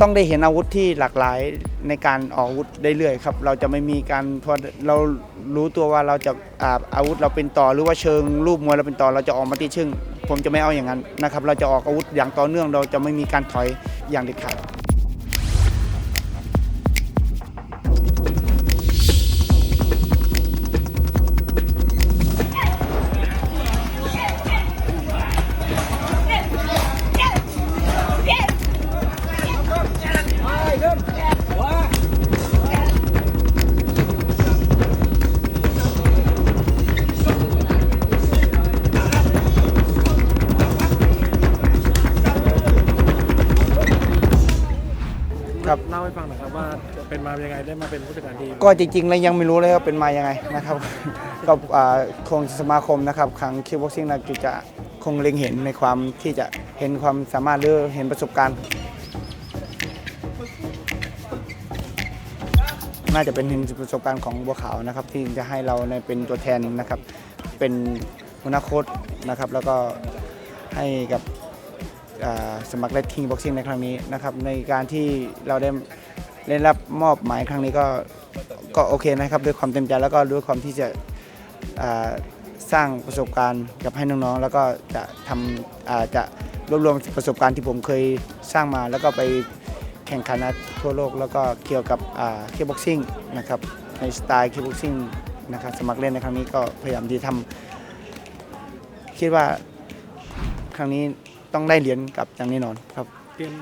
ต้องได้เห็นอาวุธที่หลากหลายในการออกอาวุธได้เรื่อยครับ เราจะไม่มีการพอเรารู้ตัวว่าเราจะอาอาวุธเราเป็นต่อหรือว่าเชิงรูปมวยเราเป็นต่อเราจะออกมาตีชึ่งผมจะไม่เอาอย่างนั้นนะครับ เราจะออกอาวุธอย่างต่อเนื่องเราจะไม่มีการถอยอย่างเด็ดขาด ให้ฟังหน่อยครับว่าเป็นมายังไงได้มาเป็นผู้จัดการทีมก็จริงๆแล้วยังไม่รู้เลยว่าเป็นมายังไงนะครับ ก็อ่าคงสมาคมนะครับครั้งคิวบ็อกซิ่งนะจะคงเล็งเห็นในความที่จะเห็นความสามารถหรือเห็นประสบการณ์ น่าจะเป็นประสบการณ์ของบัวขาวนะครับ ที่จะให้เราในเป็นตัวแทนนะครับ เป็นหัวหน้าโค้ชนะครับ แล้วก็ให้กับอ่าสมัครเล่นคิงบ็อกซิ่งในครั้งนี้นะครับ ในการที่เราได้ ได้รับมอบหมายครั้งนี้ก็ก็โอเคนะครับด้วยความเต็มใจแล้วก็ด้วยความที่จะสร้างประสบการณ์กับให้น้องๆ แล้วก็จะทำจะรวบรวมประสบการณ์ที่ผมเคยสร้างมา แล้วก็ไปแข่งขันทั่วโลก แล้วก็เกี่ยวกับเคีบ็อกซิ่งนะครับในสไตล์เคีบ็อกซิ่งนะครับสมัครเล่นในครั้งนี้ก็พยายามที่ทำคิดว่าครั้งนี้ต้องได้เหรียญกลับอย่างแน่นอนครับ เตรียม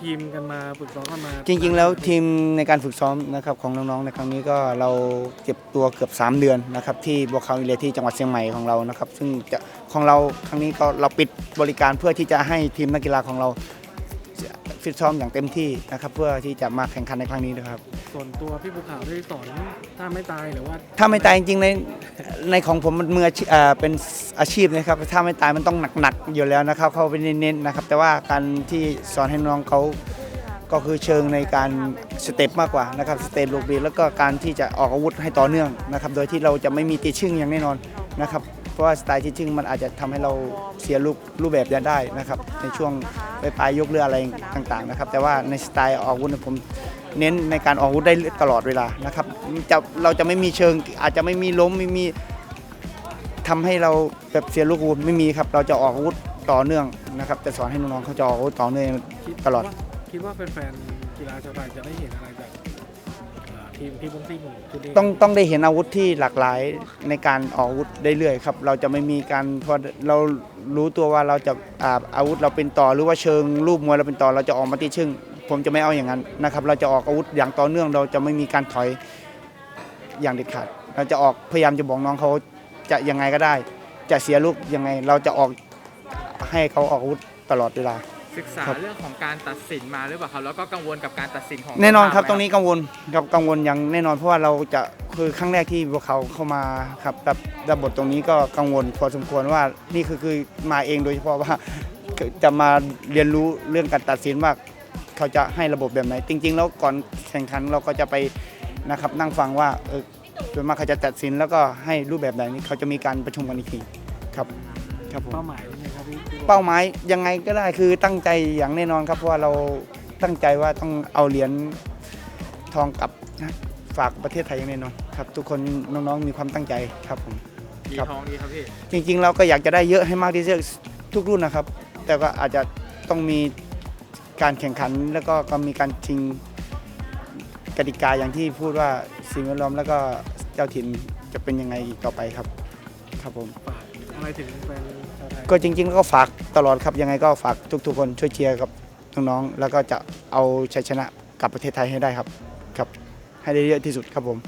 ทีมกันมาฝึกซ้อมกันมาจริง ๆ แล้วทีมในการฝึกซ้อมนะครับของน้องๆในครั้งนี้ก็เราเก็บตัวเกือบ 3 เดือนนะครับที่บัวขาวอิเลที่จังหวัดเชียงใหม่ของเรานะครับ ซึ่งจะของเราครั้งนี้ก็เราปิดบริการเพื่อที่จะให้ทีมนักกีฬาของเราฟิตซ้อมอย่างเต็มที่นะครับเพื่อที่จะมาแข่งขันในครั้งนี้นะครับ ส่วนตัวพี่ภูเขาได้สอนถ้าไม่ตายหรือว่าถ้าไม่ตายจริงๆในในของผมมันมืออาชีพอ่าเป็น อาชีพนะครับถ้าไม่ตายมันต้องหนักๆอยู่แล้วนะครับ เขาไปเน้นๆนะครับ แต่ว่าการที่สอนให้น้องเขาก็คือเชิงในการสเต็ปมากกว่านะครับสเต็ปลูกบีแล้วก็การที่จะออกอาวุธให้ต่อเนื่องนะครับโดยที่เราจะไม่มีตีชึ่งอย่างแน่นอนนะครับเพราะว่าสไตล์ตีชึ่งมันอาจจะทำให้เราเสียรูปรูปแบบได้นะครับ ในช่วงปลายยกเรืออะไรต่างๆนะครับ แต่ว่าในสไตล์ออกอาวุธผมเน้นในการออกอาวุธได้ตลอดเวลานะครับจะเราจะไม่มีเชิงอาจจะไม่มีล้มไม่มี ทำให้เราแบบเสียลูกอาวุธไม่มีครับ เราจะออกอาวุธต่อเนื่องนะครับจะสอนให้น้องๆเขาจะออกอาวุธต่อเนื่องคิดตลอดว่าคิดว่าแฟนๆกีฬาชาวไทยจะได้เห็นอะไรจากเอ่อทีมที่บุ้งซิ่งชุดนี้ต้องต้องได้เห็นอาวุธที่หลากหลายในการออกอาวุธได้เรื่อยครับ เราจะไม่มีการพอเรารู้ตัวว่าเราจะอาอาวุธเราเป็นต่อหรือว่าเชิงรูปมวยเราเป็นต่อเราจะออกมาตีชึ่ง ผมจะไม่เอาอย่างนั้นนะครับ เราจะออกอาวุธอย่างต่อเนื่อง เราจะไม่มีการถอยอย่างเด็ดขาด เราจะออกพยายามจะบอกน้องเขา จะยังไงก็ได้ จะเสียลูกยังไง เราจะออกให้เขาออกอาวุธตลอดเวลา ศึกษาครับ เรื่องของการตัดสินมาหรือเปล่าครับแล้วก็กังวลกับการตัดสินของแน่นอนครับเจ้าภาพไหมตรงนี้กังวลครับกังวลอย่างแน่นอนเพราะว่าเราจะคือครั้งแรกที่พวกเขาเข้ามาครับรับบทตรงนี้ก็กังวลพอสมควรว่านี่คือคือมาเองโดยเฉพาะว่า จะมาเรียนรู้เรื่องการตัดสินว่าเขาจะให้ระบบแบบไหน จริง ๆ แล้วก่อนแข่งขันเราก็จะไปนะครับนั่งฟังว่าเออ ส่วนมากเขาจะตัดสินแล้วก็ให้รูปแบบไหนนี่เขาจะมีการประชุมกันอีกทีครับครับผมเป้าหมายเป็นไงครับพี่พี่เป้าหมายยังไงก็ได้คือตั้งใจอย่างแน่นอนครับเพราะว่าเราตั้งใจว่าต้องเอาเหรียญทองกลับนะฝากประเทศไทยอย่างแน่นอนครับ ทุกคนน้องๆมีความตั้งใจครับผม ดีครับทองดีครับพี่จริงๆ เราก็อยากจะได้เยอะให้มากที่สุดทุกรุ่นนะครับ แต่ก็อาจจะต้องมีการแข่งขันแล้วก็ก็มีการชิงกติกาอย่างที่พูดว่า สิ่งแวดล้อมแล้วก็เจ้าถิ่นจะเป็นยังไงอีกต่อไปครับ ครับผม ฝากอะไรถึงแฟนชาวไทยก็จริงๆแล้วก็ฝากตลอดครับ ยังไงก็ฝากทุกๆคนช่วยเชียร์กับน้องๆแล้วก็จะเอาชัยชนะกลับประเทศไทยให้ได้ครับครับ ให้ได้เยอะที่สุดครับผม